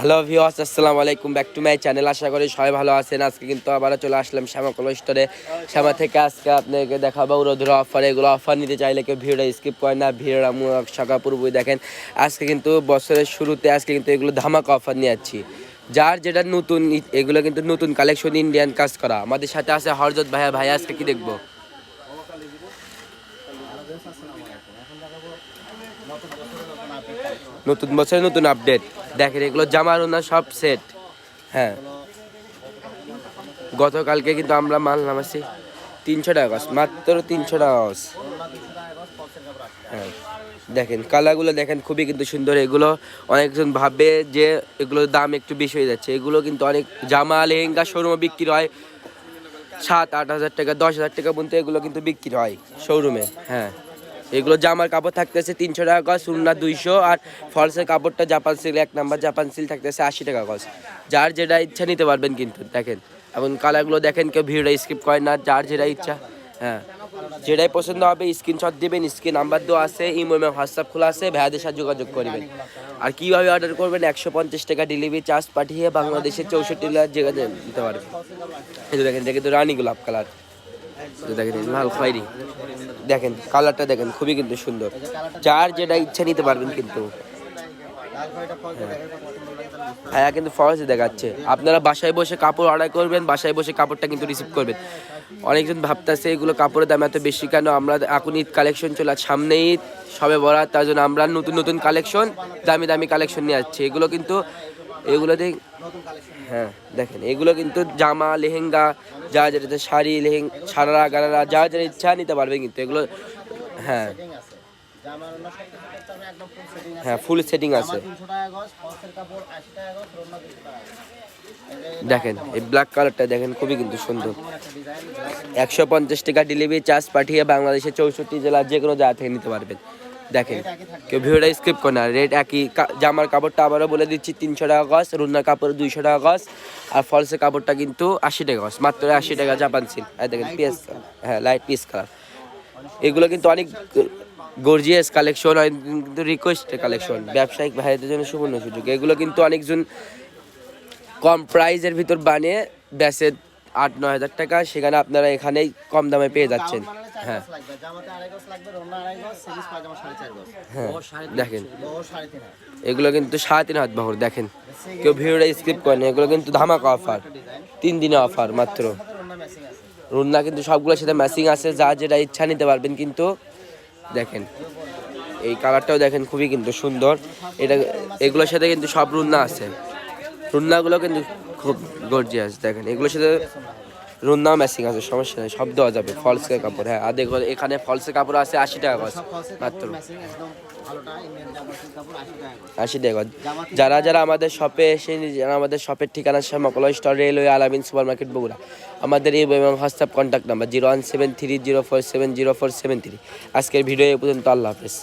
Hello viewers আসসালামু আলাইকুম back to my channel আশা করি সবাই ভালো আছেন। আজকে কিন্তু আবারও চলে আসলাম শ্যামা কলো স্টোরে শ্যামা থেকে আজকে আপনাকে দেখাবো উরোধুর অফার এগুলো অফার নিতে চাইলে কেউ ভিড়টা স্কিপ করে না। ভিড় সকা পূর্বই দেখেন। আজকে কিন্তু বছরের শুরুতে আজকে কিন্তু এগুলো ধামাকা অফার নিয়ে যাচ্ছি। যার যেটা নতুন, এগুলো কিন্তু নতুন কালেকশন ইন্ডিয়ান কাজ করা। আমাদের সাথে আছে হরজত ভাইয়া। ভাইয়া, আজকে কি দেখব? নতুন বছরের নতুন আপডেট দেখেন, এগুলো জামার ওনা, সব সেট হ্যাঁ। গতকালকে কিন্তু আমরা মাল নামাছি তিনশো টাকা মাত্র তিনশো টাকা হ্যাঁ। দেখেন, কালারগুলো দেখেন, খুবই কিন্তু সুন্দর। এগুলো অনেকজন ভাবে যে এগুলোর দাম একটু বেশি হয়ে যাচ্ছে। এগুলো কিন্তু অনেক জামা, লেহেঙ্গা শোরুমে বিক্রি হয়। সাত, আট হাজার টাকা, দশ হাজার টাকা পর্যন্ত এগুলো কিন্তু বিক্রি হয় শোরুমে হ্যাঁ। এগুলো জামার কাপড় থাকতেছে তিনশো টাকা গজ, সুন্না দুইশো, আর ফলসের কাপড়টা জাপান সিল এক নাম্বার জাপান সিল থাকতেছে আশি টাকা গজ। যার যেটা ইচ্ছা নিতে পারবেন কিন্তু, দেখেন। এবং কালারগুলো দেখেন, কেউ ভিডিওটা স্কিপ করে না, যার যেটা ইচ্ছা হ্যাঁ। যেটাই পছন্দ হবে স্ক্রিনশট দিবেন স্ক্রিন নাম্বার দেওয়া আছে, ইমো হোয়াটসঅ্যাপ খোলা আছে, ভাইয়াদের সাথে যোগাযোগ করবেন। আর কীভাবে অর্ডার করবেন, একশো পঞ্চাশ টাকা ডেলিভারি চার্জ পাঠিয়ে বাংলাদেশের চৌষট্টি জেলার জায়গাতে দিতে পারবেন। দেখেন দেখে তো রানী গোলাপ কালার দেখেন লাল খয়েরি। দেখেন কালারটা দেখেন, খুবই কিন্তু সুন্দর। যার যেটা ইচ্ছা নিতে পারবেন কিন্তু। হ্যাঁ। কিন্তু ফরজ দেখাচ্ছে। আপনারা বাসায় বসে কাপড় অর্ডার করবেন, বাসায় বসে কাপড়টা কিন্তু রিসিভ করবেন। অনেকজন ভাবতেছে, এগুলো কাপড়ের দাম এত বেশি কেন? আমরা এখন ঈদ কালেকশন চলে আসছে। সামনে ঈদ, সবে বরাত, তার জন্য আমরা নতুন নতুন কালেকশন দামি দামি কালেকশন নিয়ে যাচ্ছি এগুলো কিন্তু এগুলোতে হ্যাঁ দেখেন, এগুলো কিন্তু জামা, লেহেঙ্গা, যা যেটাতে শাড়ি লেহেঙ্গা সারারা, গারারা, যা যেটা ইচ্ছা নিতে পারবে কিন্তু এগুলো হ্যাঁ। হ্যাঁ ফুল সেটিং আছে। দেখেন, এই ব্ল্যাক কালারটা দেখেন খুবই কিন্তু সুন্দর। একশো পঞ্চাশ টাকা ডেলিভারি চার্জ পাঠিয়ে বাংলাদেশের চৌষট্টি জেলার যে কোনো জায়গা থেকে নিতে পারবেন। দেখেন কেউ ভিডিওটা স্কিপ করে না। রেট একই কা- জামার কাপড়টা আবারও বলে দিচ্ছি তিনশো টাকা গজ রুনার কাপড় দুইশো টাকা গজ আর ফলসের কাপড়টা কিন্তু আশি টাকা গজ মাত্র আশি টাকা জাপান সিল আর দেখেন পিএস হ্যাঁ লাইট পিস কালার এগুলো কিন্তু অনেক গর্জিয়াস কালেকশন কিন্তু রিকোয়েস্ট কালেকশন ব্যবসায়িক ভাইদের জন্য সুবর্ণ সুযোগ। এগুলো কিন্তু অনেকজন কম প্রাইজের ভিতর বানিয়ে বেচে আট নয় হাজার টাকা সেখানে আপনারা এখানেই কম দামে পেয়ে যাচ্ছেন। হ্যাঁ। হ্যাঁ দেখেন। এগুলো কিন্তু সাড়ে তিন হাত বহর দেখেন। কেউ ভিডিওটা স্কিপ করেন এগুলো কিন্তু ধামাকা অফার তিন দিনে অফার মাত্র। রুন্না কিন্তু সবগুলোর সাথে ম্যাচিং আছে যা যেটা ইচ্ছা নিতে পারবেন কিন্তু দেখেন। এই কালারটাও দেখেন খুবই কিন্তু সুন্দর। এটা এগুলোর সাথে কিন্তু সব রুন্না আছে। রুন্নাগুলো কিন্তু খুব গর্জিয়াস দেখেন। এগুলোর সাথে রুন্নাও ম্যাচিং আছে, সমস্যা নেই, সব দেওয়া যাবে, ফলসের কাপড় হ্যাঁ। আর দেখো এখানে ফলসের কাপড় আছে আশি টাকা গজ, মাত্র। আশি টাকা। যারা যারা আমাদের শপে এসে যারা আমাদের শপের ঠিকানা Shyamkola store railway Al-Amin super market Bogura. আমাদের এই এবং WhatsApp contact number zero one seven three zero four seven zero four seven three আজকের ভিডিও এই পর্যন্ত, আল্লাহ হাফেজ।